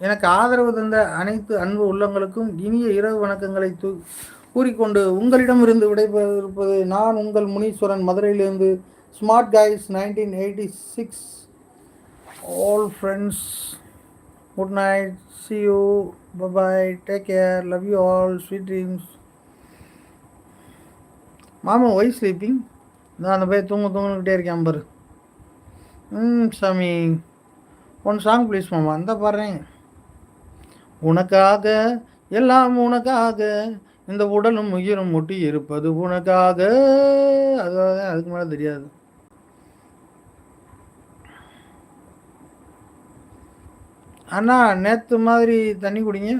எனக்கு ஆதரவு தந்த அனைத்து அன்பு உள்ளங்களுக்கும் இனிய இரவு வணக்கங்களை தூ கூறிக்கொண்டு உங்களிடமிருந்து விடைபெறுவது நான் உங்கள் முனீஸ்வரன் மதுரையிலிருந்து smart guys nineteen eighty six all friends good night see you bye bye take care love you all sweet dreams மாமா ஒய் ஸ்லீப்பிங் நான் அந்த போய் தூங்க தூங்கிக்கிட்டே இருக்கேன் பாரு. ம் சாமி. ஒன் சாங் ப்ளீஸ் மாமா. அந்த பாடுறேன் உனக்காக எல்லாம் உனக்காக. இந்த உடலும் உயிரும் முட்டி இருப்பது உனக்காக அதாவது அதுக்கு மேலே தெரியாது. அண்ணா நேற்று மாதிரி தண்ணி குடிங்க.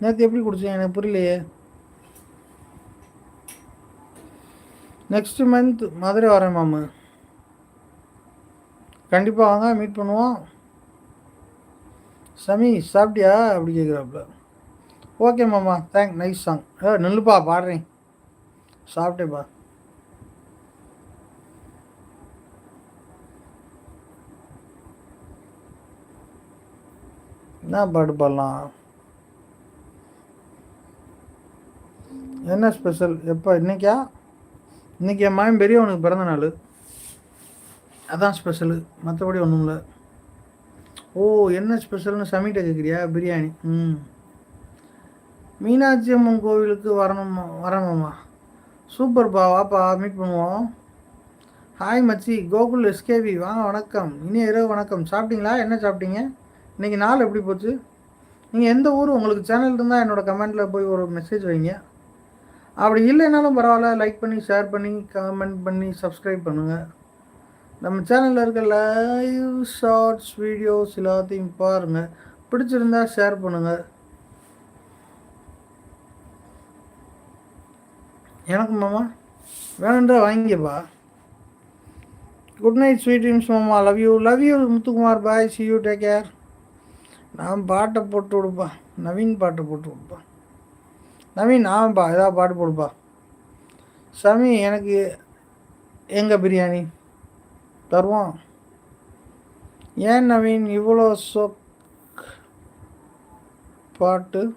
நேற்று எப்படி குடிச்சேன்? எனக்கு புரியலையே. நெக்ஸ்ட் மந்த் மதுரை வரேன் மாமு. கண்டிப்பாக வாங்க மீட் பண்ணுவோம். சமி சாப்பிட்டியா? அப்படி கேட்குறாப்புல ஓகே மாமா தேங்க் நைஸ் சாங் ஏ நில்லுப்பா பாடுறேன். சாப்பிட்டேப்பா. என்ன பாட்டு பாடலாம்? என்ன ஸ்பெஷல் எப்போ இன்னைக்கா? இன்னைக்கு என் மகன் பெரியவனுக்கு பிறந்த நாள். அதான் ஸ்பெஷலு மற்றபடி ஒன்றும் இல்லை ஓ என்ன ஸ்பெஷல்னு சமைட்ட கேட்குறியா பிரியாணி. ம். மீனாட்சி அம்மன் கோவிலுக்கு வரணுமா வரணுமா? சூப்பர்ப்பா வாப்பா மீட் பண்ணுவோம். ஹாய் மச்சி. கோகுல் எஸ்கேவி வாங்க வணக்கம். இனிய இரவு வணக்கம். சாப்பிட்டீங்களா? என்ன சாப்பிட்டீங்க? இன்றைக்கி நாள் எப்படி போச்சு? நீங்கள் எந்த ஊர்? உங்களுக்கு சேனல் இருந்தால் என்னோடய கமெண்ட்டில் போய் ஒரு மெசேஜ் வைங்க. அப்படி இல்லைனாலும் பரவாயில்ல. லைக் பண்ணி ஷேர் பண்ணி கமெண்ட் பண்ணி சப்ஸ்கிரைப் பண்ணுங்கள் நம்ம சேனலில் இருக்க லைவ் ஷார்ட்ஸ் வீடியோஸ் எல்லாத்தையும் பாருங்கள் பிடிச்சிருந்தா ஷேர் பண்ணுங்கள் எனக்கு மாமா வேணுன்றா வாங்கிப்பா குட் நைட் ஸ்வீட் ட்ரீம்ஸ் மாமா. Love you love you Muthukumar. Bye see you take care நான் பாட்டை போட்டு விடுப்பா. நவீன் பாட்டை போட்டு கொடுப்பா நவீன் ஆமாப்பா ஏதாவது பாட்டு போடுப்பா. சாமி எனக்கு எங்கே பிரியாணி? தருவோம் ஏன் நவீன் இவ்வளோ சொக் பாட்டு?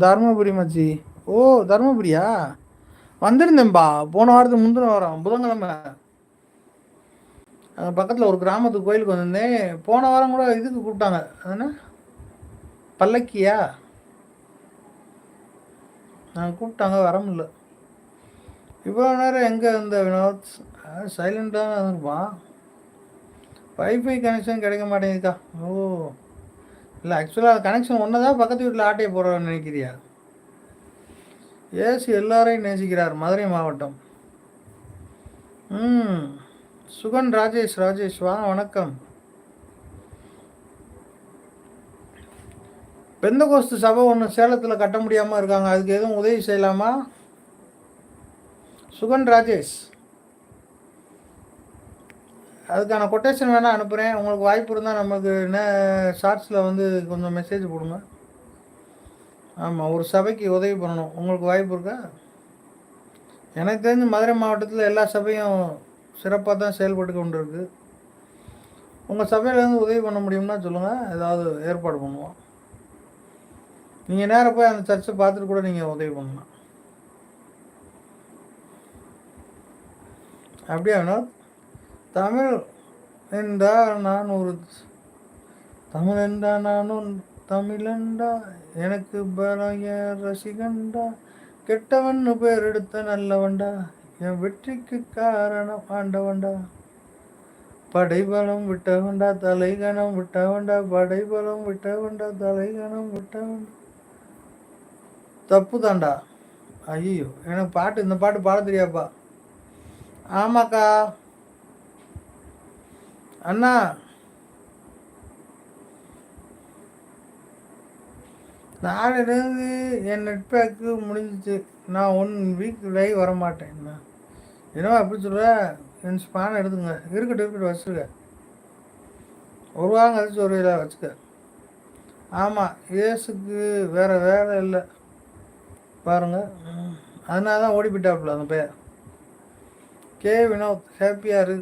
தருமபுரி மச்சி. ஓ தருமபுரியா? வந்திருந்தேன்பா. போன வாரத்துக்கு முந்தின வாரம் புதன்கிழமை. அங்கே பக்கத்தில் ஒரு கிராமத்துக்கு கோயிலுக்கு வந்திருந்தேன். போன வாரம் கூட இதுக்கு கூப்பிட்டாங்க. என்ன பல்லக்கியா? நான் கூப்பிட்டாங்க வர முடியல. இவ்வளோ நேரம் எங்கே இருந்த வினோத்? சைலண்ட்டாக தான் இருப்பான். வைஃபை கனெக்ஷன் கிடைக்க மாட்டேங்குதுக்கா. ஓ. இல்லை ஆக்சுவலாக கனெக்ஷன் ஒன்று தான் பக்கத்து வீட்டில் ஆட்டையை போடுறோன்னு நினைக்கிறியா? ஏசு எல்லாரையும் நேசிக்கிறார் மதுரை மாவட்டம். ம். சுகன் ராஜேஷ் ராஜேஷ் வா வணக்கம். பெந்த கோஸ்து சபை ஒன்று சேலத்தில் கட்ட முடியாமல் இருக்காங்க. அதுக்கு எதுவும் உதவி செய்யலாமா? சுகன் ராஜேஷ். அதுக்கான கொட்டேஷன் வேணால் அனுப்புகிறேன் உங்களுக்கு வாய்ப்பு இருந்தால் நமக்கு என்ன ஷார்ட்ஸில் வந்து கொஞ்சம் மெசேஜ் கொடுங்க. ஆமாம் ஒரு சபைக்கு உதவி பண்ணணும். உங்களுக்கு வாய்ப்பு இருக்கா? எனக்கு தெரிஞ்சு மதுரை மாவட்டத்தில் எல்லா சபையும் சிறப்பாக தான் செயல்பட்டு கொண்டு இருக்குது உங்கள் சபையிலேருந்து உதவி பண்ண முடியும்னா சொல்லுங்கள் ஏதாவது ஏற்பாடு பண்ணுவோம். நீங்கள் நேராக போய் அந்த சர்ச்சை பார்த்துட்டு கூட நீங்கள் உதவி பண்ணலாம். அப்படியானால் தமிழ் என்றா நான் ஒரு தமிழ் என்றா நானும் தமிழண்டா எனக்கு பலய ரசிகண்டா கெட்டவன் பேர் எடுத்த நல்லவண்டா என் வெற்றிக்கு காரணம் ஆண்டவண்டா படைபலம் விட்டவண்டா தலைகணம் விட்டவண்டா படைபலம் விட்டவண்டா தலைகணம் விட்டவண்டா தப்பு தாண்டா ஐயோ எனக்கு பாட்டு இந்த பாட்டு பாட தெரியாப்பா ஆமாக்கா. அண்ணா. நாளிலிருந்து என் நெட்பேக்கு முடிஞ்சிச்சு. நான் ஒன் வீக் லைவ் வர மாட்டேன் என்னவோ அப்படி சொல்கிற என் ஸ்பான் எடுத்துங்க இருக்கட்டும் இருக்கட்டும் வச்சுருக்க ஒரு வாரம் கழிச்சு ஒரு இதாக வச்சுக்க. ஆமாம் ஏசுக்கு வேறு வேலை இல்லை. பாருங்கள் அதனால தான் ஓடி போயிட்டாப்புல அந்த பையன். கே வினோத் ஹாப்பியாக இரு